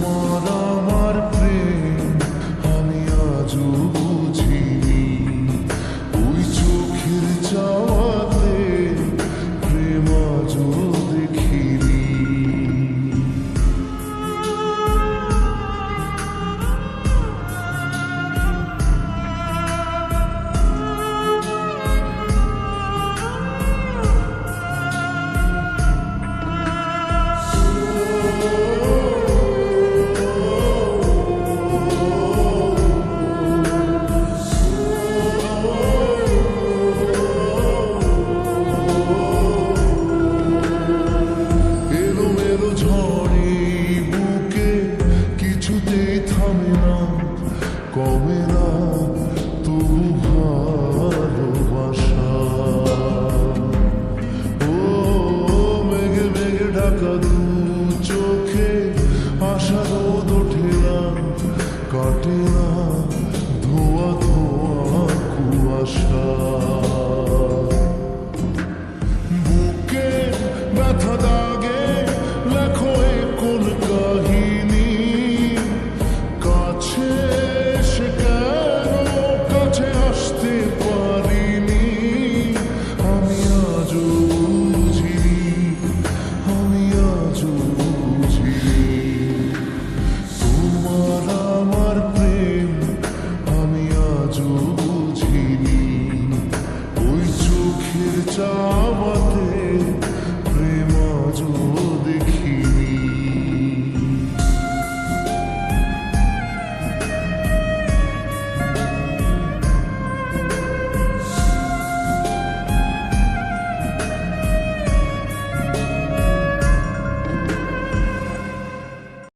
more. কাটে না ধোয়া ধোয়া কুয়াশা।